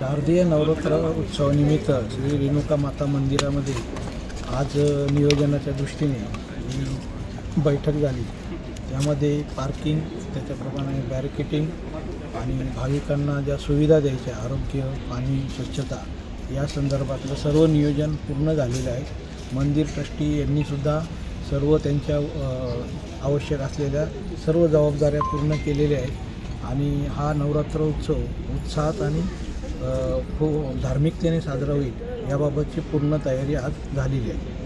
शारदीय नवरात्र उत्सवानिमित्त श्री रेणुका माता मंदिरामध्ये आज नियोजनाच्या दृष्टीने बैठक झाली. त्यामध्ये पार्किंग त्याच्याप्रमाणे बॅरिकेटिंग आणि भाविकांना ज्या सुविधा द्यायच्या आरोग्य पाणी स्वच्छता या संदर्भातलं सर्व नियोजन पूर्ण झालेलं आहे. मंदिर ट्रस्टी यांनीसुद्धा सर्व त्यांच्या आवश्यक असलेल्या सर्व जबाबदाऱ्या पूर्ण केलेल्या आहेत. आणि हा नवरात्र उत्सव उत्साहात आणि खूप हो, धार्मिकतेने साजरा होईल याबाबतची पूर्ण तयारी आज झालेली आहे.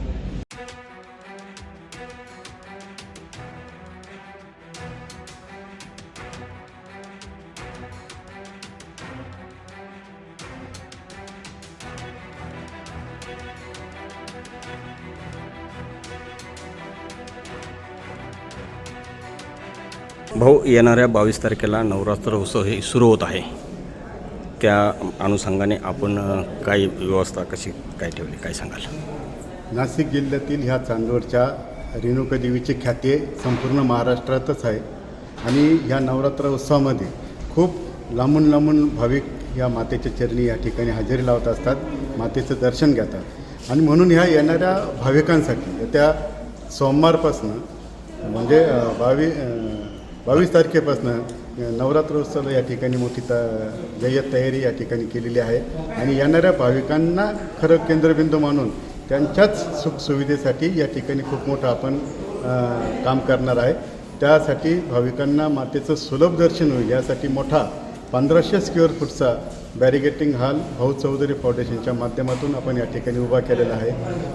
भाऊ येणाऱ्या बावीस तारखेला नवरात्र उत्सव हे सुरू होत आहे. त्या अनुषंगाने आपण काही व्यवस्था कशी काय ठेवली काय सांगाल? नाशिक जिल्ह्यातील ह्या चांदवडच्या रेणुका देवीची ख्याती संपूर्ण महाराष्ट्रातच आहे. आणि ह्या नवरात्र उत्सवामध्ये खूप लांबून लांबून भाविक या मातेच्या चरणी या ठिकाणी हजेरी लावत असतात मातेचं दर्शन घेतात. आणि म्हणून ह्या येणाऱ्या भाविकांसाठी येत्या सोमवारपासनं म्हणजे बावी बावीस तारखेपासनं नवरात्र उत्सव या ठिकाणी मोठी त जय्यत तयारी या ठिकाणी केलेली आहे. आणि येणाऱ्या भाविकांना खरं केंद्रबिंदू मानून त्यांच्याच सुखसुविधेसाठी या ठिकाणी खूप मोठं आपण काम करणार आहे. त्यासाठी भाविकांना मातेचं सुलभ दर्शन होईल. यासाठी मोठा पंधराशे स्क्वेअर फूटचा बॅरिगेटिंग हॉल भाऊ चौधरी फाउंडेशनच्या माध्यमातून आपण या ठिकाणी उभा केलेला आहे.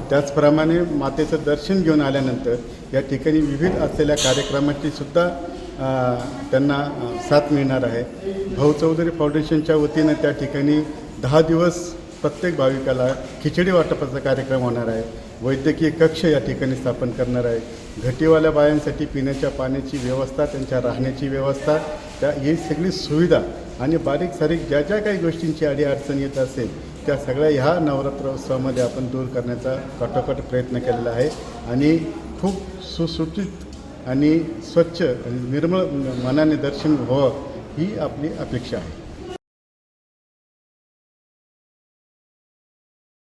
त्याचप्रमाणे मातेचं दर्शन घेऊन आल्यानंतर या ठिकाणी विविध असलेल्या कार्यक्रमाची सुद्धा त्यांना साथ मिळणार आहे. भाऊ चौधरी फाउंडेशनच्या वतीनं त्या ठिकाणी दहा दिवस प्रत्येक भाविकाला खिचडी वाटपाचा कार्यक्रम होणार आहे. वैद्यकीय कक्ष या ठिकाणी स्थापन करणार आहे. घटीवाल्या बायांसाठी पिण्याच्या पाण्याची व्यवस्था त्यांच्या राहण्याची व्यवस्था त्या ही सगळी सुविधा आणि बारीक सारीक ज्या ज्या काही गोष्टींची अडीअडचण येत असेल त्या सगळ्या ह्या नवरात्र उत्सवामध्ये आपण दूर करण्याचा कटोकट प्रयत्न केलेला आहे. आणि खूप सुसूचित आणि स्वच्छ आणि निर्मळ मनाने दर्शन व्हावं ही आपली अपेक्षा आहे.